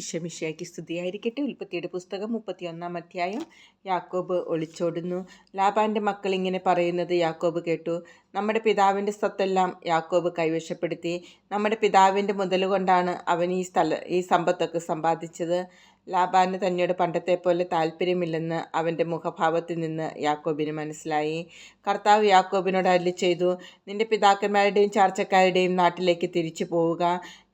ഇഷമിഷയ്ക്ക് സ്തുതിയായിരിക്കട്ടെ. ഉൽപ്പത്തിയുടെ പുസ്തകം മുപ്പത്തിയൊന്നാം അധ്യായം. യാക്കോബ് ഒളിച്ചോടുന്നു. ലാബാന്റെ മക്കൾ ഇങ്ങനെ പറയുന്നത് യാക്കോബ് കേട്ടു. നമ്മുടെ പിതാവിന്റെ സ്വത്തെല്ലാം യാക്കോബ് കൈവശപ്പെടുത്തി. നമ്മുടെ പിതാവിന്റെ മുതൽ കൊണ്ടാണ് അവൻ ഈ സ്ഥല ഈ സമ്പത്തൊക്കെ സമ്പാദിച്ചത്. ലാബാന് തന്നോട് പണ്ടത്തെ പോലെ താല്പര്യമില്ലെന്ന് അവന്റെ മുഖഭാവത്തിൽ നിന്ന് യാക്കോബിന് മനസ്സിലായി. കർത്താവ് യാക്കോബിനോട് അല്ലി ചെയ്തു നിന്റെ പിതാക്കന്മാരുടെയും ചാർച്ചക്കാരുടെയും നാട്ടിലേക്ക് തിരിച്ചു പോവുക.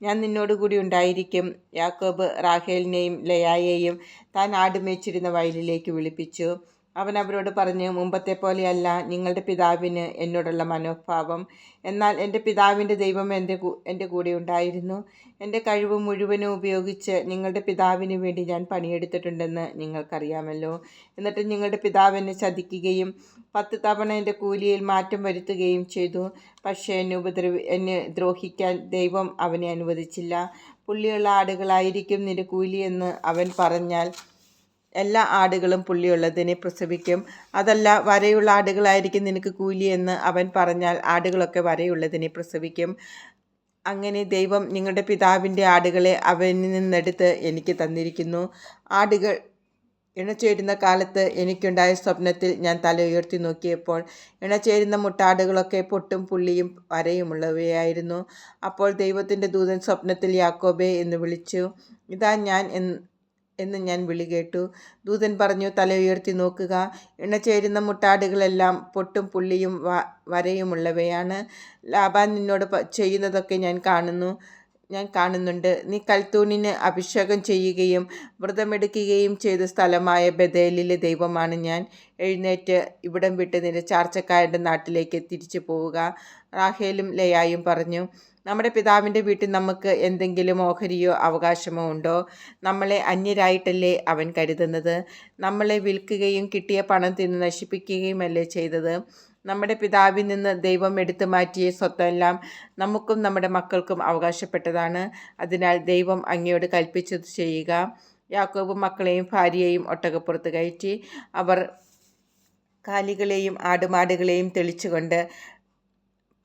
ഞാൻ നിന്നോടുകൂടി ഉണ്ടായിരിക്കും. യാക്കോബ് റാഹേലിനെയും ലയായെയും താൻ ആടുമേച്ചിരുന്ന വയലിലേക്ക് വിളിപ്പിച്ചു. അവൻ അവരോട് പറഞ്ഞു മുമ്പത്തെ പോലെയല്ല നിങ്ങളുടെ പിതാവിന് എന്നോടുള്ള മനോഭാവം. എന്നാൽ എന്റെ പിതാവിന്റെ ദൈവം എന്റെ എന്റെ കൂടെ ഉണ്ടായിരുന്നു. എന്റെ കഴിവ് മുഴുവനും ഉപയോഗിച്ച് നിങ്ങളുടെ പിതാവിന് വേണ്ടി ഞാൻ പണിയെടുത്തിട്ടുണ്ടെന്ന് നിങ്ങൾക്കറിയാമല്ലോ. എന്നിട്ട് നിങ്ങളുടെ പിതാവ് എന്നെ ചതിക്കുകയും പത്ത് തവണ എന്റെ കൂലിയിൽ മാറ്റം വരുത്തുകയും ചെയ്തു. പക്ഷേ എന്നെ ഉപദ്രവി എന്നെ ദ്രോഹിക്കാൻ ദൈവം അവനെ അനുവദിച്ചില്ല. പുള്ളിയുള്ള ആടുകളായിരിക്കും നിന്റെ കൂലിയെന്ന് അവൻ പറഞ്ഞാൽ എല്ലാ ആടുകളും പുള്ളിയുള്ളതിനെ പ്രസവിക്കും. അതല്ല വരയുള്ള ആടുകളായിരിക്കും നിനക്ക് കൂലി എന്ന് അവൻ പറഞ്ഞാൽ ആടുകളൊക്കെ വരയുള്ളതിനെ പ്രസവിക്കും. അങ്ങനെ ദൈവം നിങ്ങളുടെ പിതാവിന്റെ ആടുകളെ അവനിൽ നിന്നെടുത്ത് എനിക്ക് തന്നിരിക്കുന്നു. ആടുകൾ ഇണചേരുന്ന കാലത്ത് എനിക്കുണ്ടായ സ്വപ്നത്തിൽ ഞാൻ തല ഉയർത്തി നോക്കിയപ്പോൾ ഇണചേരുന്ന മുട്ടാടുകളൊക്കെ പൊട്ടും പുള്ളിയും വരയുമുള്ളവയായിരുന്നു. അപ്പോൾ ദൈവത്തിന്റെ ദൂതൻ സ്വപ്നത്തിൽ യാക്കോബേ എന്ന് വിളിച്ചു ഇതാ ഞാൻ എന്ന് ഞാൻ വിളി കേട്ടു. ദൂതൻ പറഞ്ഞു തല ഉയർത്തി നോക്കുക. ഇണചേരുന്ന മുട്ടാടുകളെല്ലാം പൊട്ടും പുള്ളിയും വരയുമുള്ളവയാണ്. ലാബാൻ നിന്നോട് ചെയ്യുന്നതൊക്കെ ഞാൻ കാണുന്നു. ഞാൻ കാണുന്നുണ്ട്. നീ കൽത്തൂണിന് അഭിഷേകം ചെയ്യുകയും വ്രതമെടുക്കുകയും ചെയ്ത സ്ഥലമായ ബദേലിലെ ദൈവമാണ് ഞാൻ. എഴുന്നേറ്റ് ഇവിടം വിട്ട് നിന്റെ ചാർച്ചക്കാരുടെ നാട്ടിലേക്ക് തിരിച്ചു പോവുക. റാഹേലും ലയായും പറഞ്ഞു നമ്മുടെ പിതാവിന്റെ വീട്ടിൽ നമുക്ക് എന്തെങ്കിലും ഓഹരിയോ അവകാശമോ ഉണ്ടോ? നമ്മളെ അന്യരായിട്ടല്ലേ അവൻ കരുതുന്നത്? നമ്മളെ വിൽക്കുകയും കിട്ടിയ പണം തിന്ന് നശിപ്പിക്കുകയുമല്ലേ ചെയ്തത്? നമ്മുടെ പിതാവിൽ നിന്ന് ദൈവം എടുത്തു മാറ്റിയ സ്വത്തെല്ലാം നമുക്കും നമ്മുടെ മക്കൾക്കും അവകാശപ്പെട്ടതാണ്. അതിനാൽ ദൈവം അങ്ങയോട് കൽപ്പിച്ചത് ചെയ്യുക. യാക്കോബ് മക്കളെയും ഭാര്യയെയും ഒട്ടകപ്പുറത്ത് കയറ്റി അവർ കാലികളെയും ആടുമാടുകളെയും തെളിച്ചുകൊണ്ട്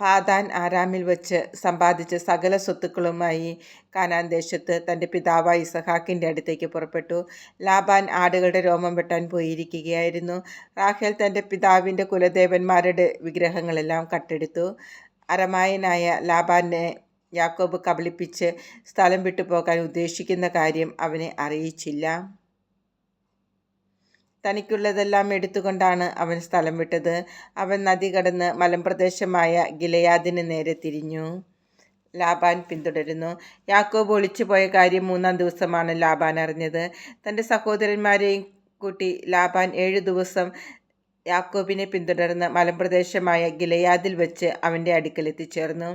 പാതാൻ ആരാമിൽ വച്ച് സമ്പാദിച്ച സകല സ്വത്തുക്കളുമായി കാനാൻ ദേശത്ത് തന്റെ പിതാവായ ഇസഹാക്കിന്റെ അടുത്തേക്ക് പുറപ്പെട്ടു. ലാബാൻ ആടുകളുടെ രോമം വെട്ടാൻ പോയിരിക്കുകയായിരുന്നു. റാഹേൽ തന്റെ പിതാവിന്റെ കുലദേവന്മാരുടെ വിഗ്രഹങ്ങളെല്ലാം കട്ടെടുത്തു. അരമായനായ ലാബാനെ യാക്കോബ് കബളിപ്പിച്ച് സ്ഥലം വിട്ടു പോകാൻ ഉദ്ദേശിക്കുന്ന കാര്യം അവനെ അറിയിച്ചില്ല. തനിക്കുള്ളതെല്ലാം എടുത്തുകൊണ്ടാണ് അവൻ സ്ഥലം വിട്ടത്. അവൻ നദി കടന്ന് മലമ്പ്രദേശമായ ഗിലയാദിന് നേരെ തിരിഞ്ഞു. ലാബാൻ പിന്തുടരുന്നു. യാക്കോബ് ഒളിച്ചുപോയ കാര്യം മൂന്നാം ദിവസമാണ് ലാബാൻ അറിഞ്ഞത്. തന്റെ സഹോദരന്മാരെയും കൂട്ടി ലാബാൻ ഏഴ് ദിവസം യാക്കോബിനെ പിന്തുടർന്ന് മലമ്പ്രദേശമായ ഗിലയാദിൽ വെച്ച് അവന്റെ അടുക്കൽ എത്തിച്ചേർന്നു.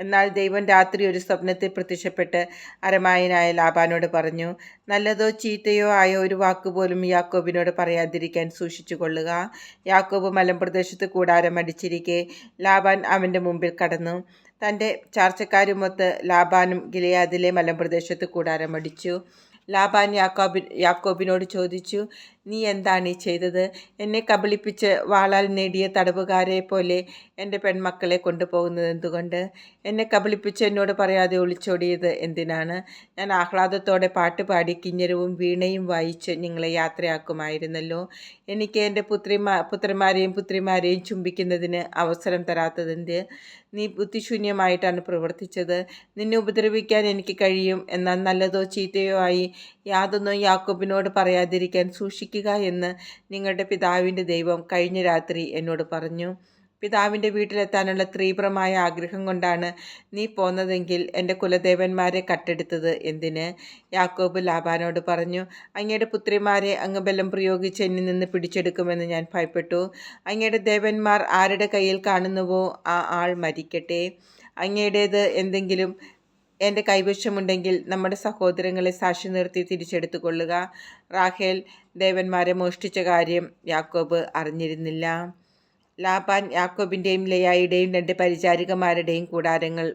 എന്നാൽ ദൈവം രാത്രി ഒരു സ്വപ്നത്തിൽ പ്രത്യക്ഷപ്പെട്ട് അരമായനായ ലാബാനോട് പറഞ്ഞു നല്ലതോ ചീത്തയോ ആയ ഒരു വാക്കുപോലും യാക്കോബിനോട് പറയാതിരിക്കാൻ സൂക്ഷിച്ചു കൊള്ളുക യാക്കോബ് മലമ്പ്രദേശത്ത് കൂടാരം അടിച്ചിരിക്കെ ലാബാൻ അവന്റെ മുമ്പിൽ കടന്നു. തന്റെ ചാർച്ചക്കാരുമൊത്ത് ലാബാനും ഗിലയാദിലെ മലമ്പ്രദേശത്ത് കൂടാരം അടിച്ചു. ലാബാൻ യാക്കോബി യാക്കോബിനോട് ചോദിച്ചു നീ എന്താണ് ഈ ചെയ്തത്? എന്നെ കബളിപ്പിച്ച് വാളാൽ നേടിയ തടവുകാരെ പോലെ എന്റെ പെൺമക്കളെ കൊണ്ടുപോകുന്നത് എന്തുകൊണ്ട്? എന്നെ കബളിപ്പിച്ച് എന്നോട് പറയാതെ ഒളിച്ചോടിയത് എന്തിനാണ്? ഞാൻ ആഹ്ലാദത്തോടെ പാട്ട് പാടി കിഞ്ഞരവും വീണയും വായിച്ച് നിങ്ങളെ യാത്രയാക്കുമായിരുന്നല്ലോ. എനിക്ക് എന്റെ പുത്രിമാ പുത്രന്മാരെയും പുത്രിമാരെയും ചുംബിക്കുന്നതിന് അവസരം തരാത്തതെന്ത് നീ ബുദ്ധിശൂന്യമായിട്ടാണ് പ്രവർത്തിച്ചത്. നിന്നെ ഉപദ്രവിക്കാൻ എനിക്ക് കഴിയും. എന്നാൽ നല്ലതോ ചീത്തയോ ആയി യാതൊന്നും യാക്കോബിനോട് പറയാതിരിക്കാൻ സൂക്ഷിക്കുക എന്ന് നിങ്ങളുടെ പിതാവിന്റെ ദൈവം കഴിഞ്ഞ രാത്രി എന്നോട് പറഞ്ഞു. പിതാവിന്റെ വീട്ടിലെത്താനുള്ള തീവ്രമായ ആഗ്രഹം കൊണ്ടാണ് നീ പോന്നതെങ്കിൽ എന്റെ കുലദേവന്മാരെ കട്ടെടുത്തത് എന്തിന്? യാക്കോബ് ലാബാനോട് പറഞ്ഞു അങ്ങയുടെ പുത്രിമാരെ അങ്ങ് ബലം പ്രയോഗിച്ച് എന്നിൽ നിന്ന് പിടിച്ചെടുക്കുമെന്ന് ഞാൻ ഭയപ്പെട്ടു. അങ്ങയുടെ ദേവന്മാർ ആരുടെ കയ്യിൽ കാണുന്നുവോ ആ ആൾ മരിക്കട്ടെ. അങ്ങയുടേത് എന്തെങ്കിലും എന്റെ കൈവശമുണ്ടെങ്കിൽ നമ്മുടെ സഹോദരങ്ങളെ സാക്ഷി നിർത്തി തിരിച്ചെടുത്തു കൊള്ളുക റാഹേൽ ദേവന്മാരെ മോഷ്ടിച്ച കാര്യം യാക്കോബ് അറിഞ്ഞിരുന്നില്ല. ലാബാൻ യാക്കോബിന്റെയും ലയായുടെയും രണ്ട് പരിചാരികമാരുടെയും കൂടാരങ്ങൾ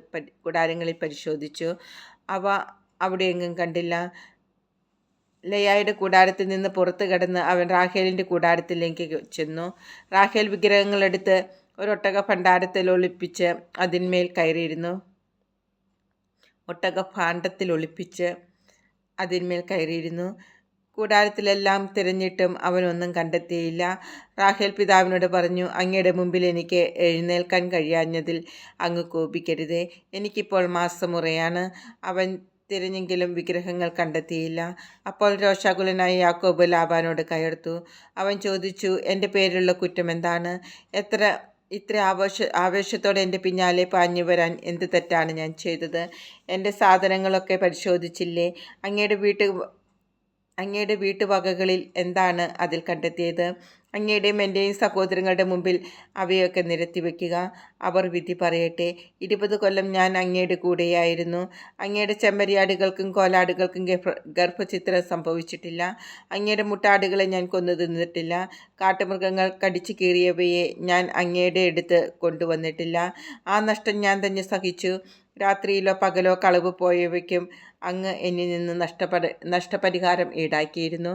കൂടാരങ്ങളിൽ പരിശോധിച്ചു. അവ അവിടെ എങ്ങും കണ്ടില്ല. ലയായുടെ കൂടാരത്തിൽ നിന്ന് പുറത്തു കടന്ന് അവൻ റാഹേലിന്റെ കൂടാരത്തിലേക്ക് ചെന്നു. റാഹേൽ വിഗ്രഹങ്ങളെടുത്ത് ഒരൊട്ടക ഭണ്ഡാരത്തിൽ ഒളിപ്പിച്ച് അതിന്മേൽ കയറിയിരുന്നു. ഒട്ടക ഭാണ്ഡത്തിൽ ഒളിപ്പിച്ച് അതിന്മേൽ കയറിയിരുന്നു. കൂടാരത്തിലെല്ലാം തിരഞ്ഞിട്ടും അവനൊന്നും കണ്ടെത്തിയില്ല. റാഹേൽ പിതാവിനോട് പറഞ്ഞു അങ്ങയുടെ മുമ്പിൽ എനിക്ക് എഴുന്നേൽക്കാൻ കഴിയാഞ്ഞതിൽ അങ്ങ് കോപിക്കരുതേ. എനിക്കിപ്പോൾ മാസമുറയാണ്. അവൻ തിരഞ്ഞെങ്കിലും വിഗ്രഹങ്ങൾ കണ്ടെത്തിയില്ല. അപ്പോൾ രോഷാകുലനായ യാക്കോബ് ലാബാനോട് കയർത്തു അവൻ ചോദിച്ചു എന്റെ പേരിലുള്ള കുറ്റം എന്താണ് എത്ര ഇത്ര ആവേശ ആവേശത്തോടെ എന്റെ പിന്നാലെ പാഞ്ഞു വരാൻ എന്ത് തെറ്റാണ് ഞാൻ ചെയ്തത്? എന്റെ സാധനങ്ങളൊക്കെ പരിശോധിച്ചില്ലേ? അങ്ങയുടെ വീട്ട് അങ്ങയുടെ വീട്ടുവകകളിൽ എന്താണ് അതിൽ കണ്ടെത്തിയത്? അങ്ങയുടെയും എന്റെയും സഹോദരങ്ങളുടെ മുമ്പിൽ അവയൊക്കെ നിരത്തി വയ്ക്കുക അവർ വിധി പറയട്ടെ. ഇരുപത് കൊല്ലം ഞാൻ അങ്ങയുടെ കൂടെയായിരുന്നു. അങ്ങയുടെ ചെമ്മരിയാടുകൾക്കും കോലാടുകൾക്കും ഗർഭചിത്രം സംഭവിച്ചിട്ടില്ല. അങ്ങയുടെ മുട്ടാടുകളെ ഞാൻ കൊന്നു തിന്നിട്ടില്ല കാട്ടുമൃഗങ്ങൾ കടിച്ചു കീറിയവയെ ഞാൻ അങ്ങയുടെ അടുത്ത് കൊണ്ടുവന്നിട്ടില്ല. ആ നഷ്ടം ഞാൻ തന്നെ സഹിച്ചു. രാത്രിയിലോ പകലോ കളവ് പോയവയ്ക്കും അങ്ങ് എന്നിൽ നിന്ന് നഷ്ടപരി നഷ്ടപരിഹാരം ഈടാക്കിയിരുന്നു.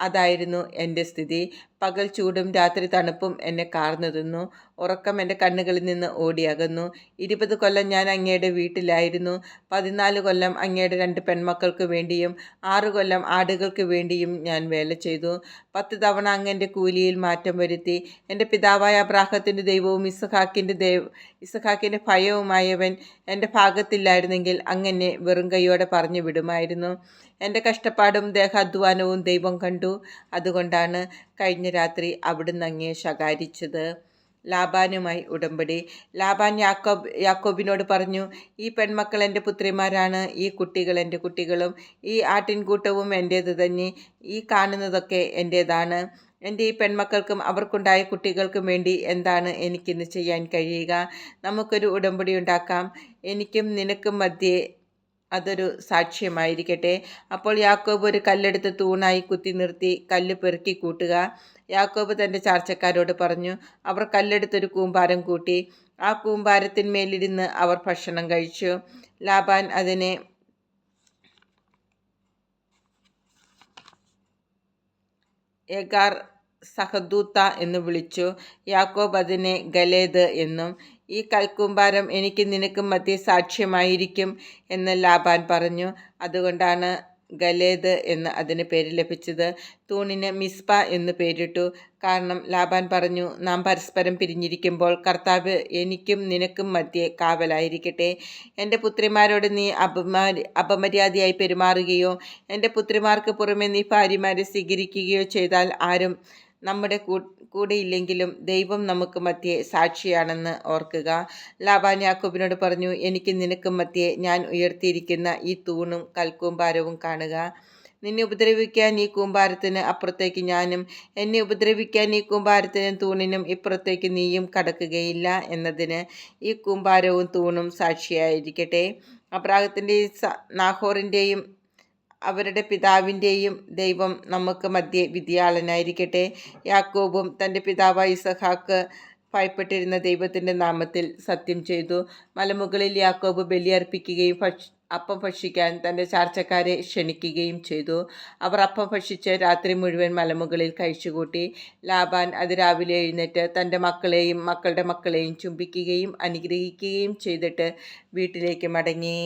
അതായിരുന്നു എന്റെ സ്ഥിതി. പകൽ ചൂടും രാത്രി തണുപ്പും എന്നെ കാർന്നു തിന്നു. ഉറക്കം എന്റെ കണ്ണുകളിൽ നിന്ന് ഓടിയകന്നു ഇരുപത് കൊല്ലം ഞാൻ അങ്ങയുടെ വീട്ടിലായിരുന്നു. പതിനാല് കൊല്ലം അങ്ങയുടെ രണ്ട് പെൺമക്കൾക്ക് വേണ്ടിയും ആറ് കൊല്ലം ആടുകൾക്ക് വേണ്ടിയും ഞാൻ വേല ചെയ്തു. പത്ത് തവണ അങ്ങന്റെ കൂലിയിൽ മാറ്റം വരുത്തി. എന്റെ പിതാവായ അബ്രാഹത്തിന്റെ ദൈവവും ഇസഹാക്കിന്റെ ദൈവ ഇസഹാക്കിന്റെ ഭയവുമായവൻ എന്റെ ഭാഗത്തില്ലായിരുന്നെങ്കിൽ അങ്ങനെ വെറും കൈയോടെ പറഞ്ഞു വിടുമായിരുന്നു. എന്റെ കഷ്ടപ്പാടും ദേഹാധ്വാനവും ദൈവം കണ്ടു. അതുകൊണ്ടാണ് കഴിഞ്ഞ രാത്രി അവിടുന്ന് അങ്ങേ ശകാരിച്ചത്. ലാബാനുമായി ഉടമ്പടി. ലാബാൻ യാക്കോബ് യാക്കോബിനോട് പറഞ്ഞു ഈ പെൺമക്കൾ എന്റെ പുത്രിമാരാണ് ഈ കുട്ടികൾ എന്റെ കുട്ടികളും ഈ ആട്ടിൻകൂട്ടവും എന്റേത് തന്നെ ഈ കാണുന്നതൊക്കെ എന്റേതാണ്. എന്റെ ഈ പെൺമക്കൾക്കും അവർക്കുണ്ടായ കുട്ടികൾക്കും വേണ്ടി എന്താണ് എനിക്കിന്ന് ചെയ്യാൻ കഴിയുക? നമുക്കൊരു ഉടമ്പടി ഉണ്ടാക്കാം. എനിക്കും നിനക്കും മധ്യേ അതൊരു സാക്ഷ്യമായിരിക്കട്ടെ. അപ്പോൾ യാക്കോബ് ഒരു കല്ലെടുത്ത് തൂണായി കുത്തി നിർത്തി കല്ല് പെറുക്കി കൂട്ടുക. യാക്കോബ് തന്റെ ചാർച്ചക്കാരോട് പറഞ്ഞു അവർ കല്ലെടുത്തൊരു കൂമ്പാരം കൂട്ടി. ആ കൂമ്പാരത്തിന്മേലിരുന്ന് അവർ ഭക്ഷണം കഴിച്ചു. ലാബാൻ അതിനെ എഗാർ സഹദൂത്ത എന്ന് വിളിച്ചു. യാക്കോബ് അതിനെ ഗലേദ് എന്നും ഈ കൽക്കൂമ്പാരം എനിക്ക് നിനക്കും മധ്യ സാക്ഷ്യമായിരിക്കും എന്ന് ലാബാൻ പറഞ്ഞു. അതുകൊണ്ടാണ് ഗലേദ് എന്ന് അതിന് പേര് ലഭിച്ചത്. തൂണിന് മിസ്പ എന്ന് പേരിട്ടു. കാരണം ലാബാൻ പറഞ്ഞു നാം പരസ്പരം പിരിഞ്ഞിരിക്കുമ്പോൾ കർത്താവ് എനിക്കും നിനക്കും മധ്യേ കാവലായിരിക്കട്ടെ. എന്റെ പുത്രിമാരോട് നീ അപമാരി അപമര്യാദയായി പെരുമാറുകയോ എന്റെ പുത്രിമാർക്ക് പുറമെ നീ ഭാര്യമാരെ സ്വീകരിക്കുകയോ ചെയ്താൽ ആരും നമ്മുടെ കൂടെയില്ലെങ്കിലും ദൈവം നമുക്ക് മധ്യേ സാക്ഷിയാണെന്ന് ഓർക്കുക. ലാബാൻ യാക്കൂബിനോട് പറഞ്ഞു എനിക്ക് നിനക്ക് മധ്യേ ഞാൻ ഉയർത്തിയിരിക്കുന്ന ഈ തൂണും കൽക്കൂമ്പാരവും കാണുക. നിന്നെ ഉപദ്രവിക്കാൻ ഈ കൂമ്പാരത്തിന് അപ്പുറത്തേക്ക് ഞാനും എന്നെ ഉപദ്രവിക്കാൻ ഈ കൂമ്പാരത്തിനും തൂണിനും ഇപ്പുറത്തേക്ക് നീയും കടക്കുകയില്ല എന്നതിന് ഈ കൂമ്പാരവും തൂണും സാക്ഷിയായിരിക്കട്ടെ. അബ്രാഹത്തിന്റെയും നാഹോറിന്റെയും അവരുടെ പിതാവിന്റെയും ദൈവം നമുക്ക് മധ്യേ വിധിയാളനായിരിക്കട്ടെ. യാക്കോബും തന്റെ പിതാവായ ഇസഹാക്ക് ഭയപ്പെട്ടിരുന്ന ദൈവത്തിന്റെ നാമത്തിൽ സത്യം ചെയ്തു. മലമുകളിൽ യാക്കോബ് ബലിയർപ്പിക്കുകയും ഭക്ഷ അപ്പം ഭക്ഷിക്കാൻ തന്റെ ചാർച്ചക്കാരെ ക്ഷണിക്കുകയും ചെയ്തു. അവർ അപ്പം ഭക്ഷിച്ച് രാത്രി മുഴുവൻ മലമുകളിൽ കഴിച്ചുകൂട്ടി. ലാബാൻ അതിരാവിലെ എഴുന്നേറ്റ് തന്റെ മക്കളെയും മക്കളുടെ മക്കളെയും ചുംബിക്കുകയും അനുഗ്രഹിക്കുകയും ചെയ്തിട്ട് വീട്ടിലേക്ക് മടങ്ങി.